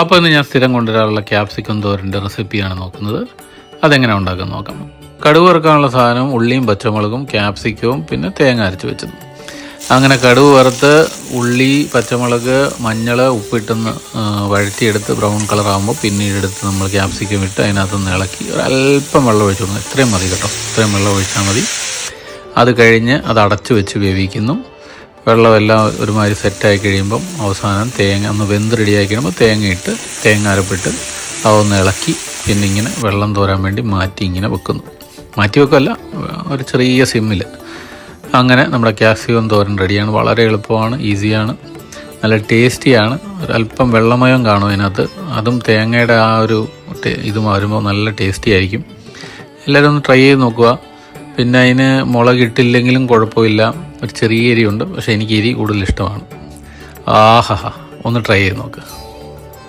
അപ്പോൾ ഇന്ന് ഞാൻ സ്ഥിരം കൊണ്ടുവരാറുള്ള ക്യാപ്സിക്കം തോരന്റെ റെസിപ്പിയാണ് നോക്കുന്നത്. അതെങ്ങനെ ഉണ്ടാക്കാൻ നോക്കാം. കടുക് വറുക്കാനുള്ള സാധനം ഉള്ളിയും പച്ചമുളകും ക്യാപ്സിക്കവും പിന്നെ തേങ്ങ അരച്ച് വെച്ചത്. അങ്ങനെ കടുക് വറുത്ത് ഉള്ളി പച്ചമുളക് മഞ്ഞൾ ഉപ്പിട്ടൊന്ന് വഴറ്റിയെടുത്ത് ബ്രൗൺ കളർ ആകുമ്പോൾ പിന്നീട് എടുത്ത് നമ്മൾ ക്യാപ്സിക്കം ഇട്ട് അതിനകത്തൊന്ന് ഇളക്കി ഒരു അല്പം വെള്ളം ഒഴിച്ചു കൊടുക്കണം. ഇത്രയും മതി കേട്ടോ. ഇത്രയും വെള്ളം ഒഴിച്ചാൽ മതി. അത് കഴിഞ്ഞ് അത് അടച്ചു വെച്ച് വേവിക്കുന്നു. വെള്ളമെല്ലാം ഒരുമാതിരി സെറ്റായി കഴിയുമ്പം അവസാനം തേങ്ങ ഒന്ന് വെന്ത് റെഡിയാക്കി കഴിയുമ്പോൾ തേങ്ങ ഇട്ട് തേങ്ങ അരപ്പിട്ട് അതൊന്ന് ഇളക്കി പിന്നെ ഇങ്ങനെ വെള്ളം തോരാൻ വേണ്ടി മാറ്റി ഇങ്ങനെ വെക്കുന്നു. മാറ്റി വെക്കല്ല ഒരു ചെറിയ സിമ്മിൽ അങ്ങനെ നമ്മുടെ ക്യാപ്സിക്കം തോരൻ റെഡിയാണ്. വളരെ എളുപ്പമാണ് ഈസിയാണ് നല്ല ടേസ്റ്റിയാണ്. ഒരല്പം വെള്ളമയം കാണും അതിനകത്ത്. അതും തേങ്ങയുടെ ആ ഒരു ഇത് വരുമ്പോൾ നല്ല ടേസ്റ്റി ആയിരിക്കും. എല്ലാവരും ഒന്ന് ട്രൈ ചെയ്ത് നോക്കുക. പിന്നെ അതിന് മുള കിട്ടില്ലെങ്കിലും കുഴപ്പമില്ല. ഒരു ചെറിയ എരിയുണ്ട് പക്ഷേ എനിക്ക് എരി കൂടുതൽ ഇഷ്ടമാണ്. ആഹാ ഒന്ന് ട്രൈ ചെയ്ത് നോക്കുക